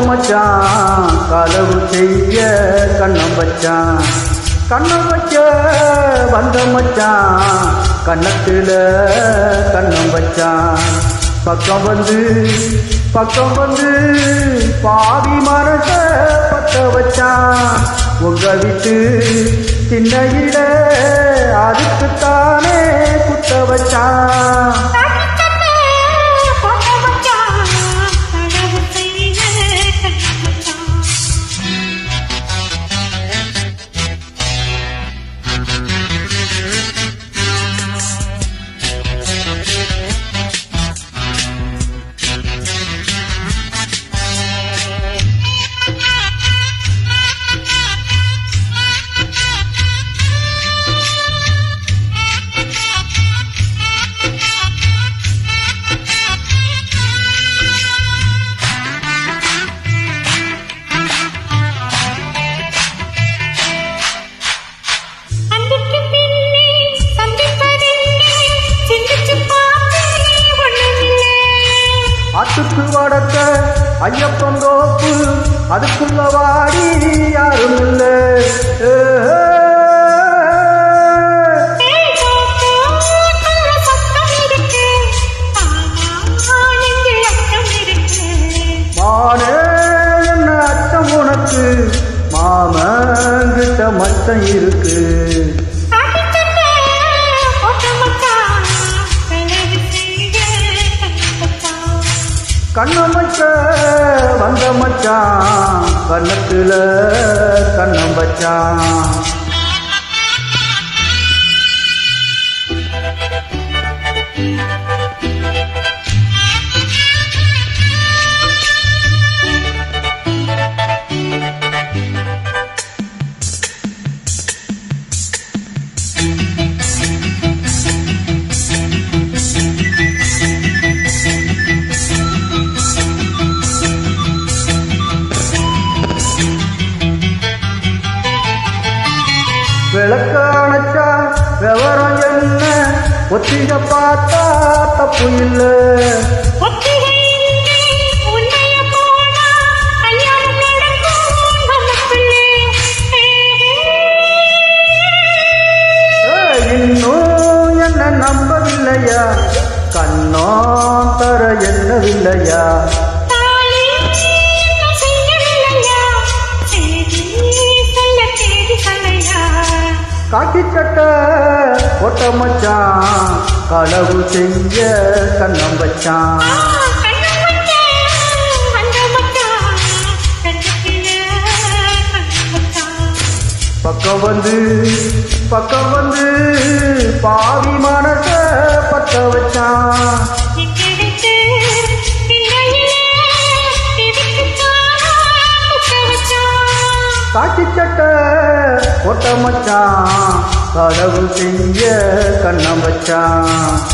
மச்சான் களவு செய்ய கண்ணம் வச்சான். கண்ணம் வச்ச வந்த மச்சான் கண்ணத்தில் கண்ணம் வச்சான். பக்கம் வந்து பக்கம் வந்து பாவி மரச பத்த வச்சான். உங்க வீட்டு இட அதுக்குத்தானே குத்த வச்சான். மாமங்கிட்ட மச்சம் இருக்கு கண்ணமைச்ச வந்த மச்சான் கண்ணத்துல கண்ணம் வச்சான் ஒத்திக பார்த்தா தப்பு இல்லை. இன்னும் என்ன நம்பவில்லையா? கண்ணோ தர என்னவில்லையா காக்கி சட்ட ஒட்ட மச்சான் களவு செய்ய கண்ணம் வச்சான். பக்கம் வந்து பக்கம் வந்து பாவி மனச பத்த வச்சான். காக்கி சட்ட ஒட்ட மச்சான் களவு செய்ய கண்ணம் வச்சான்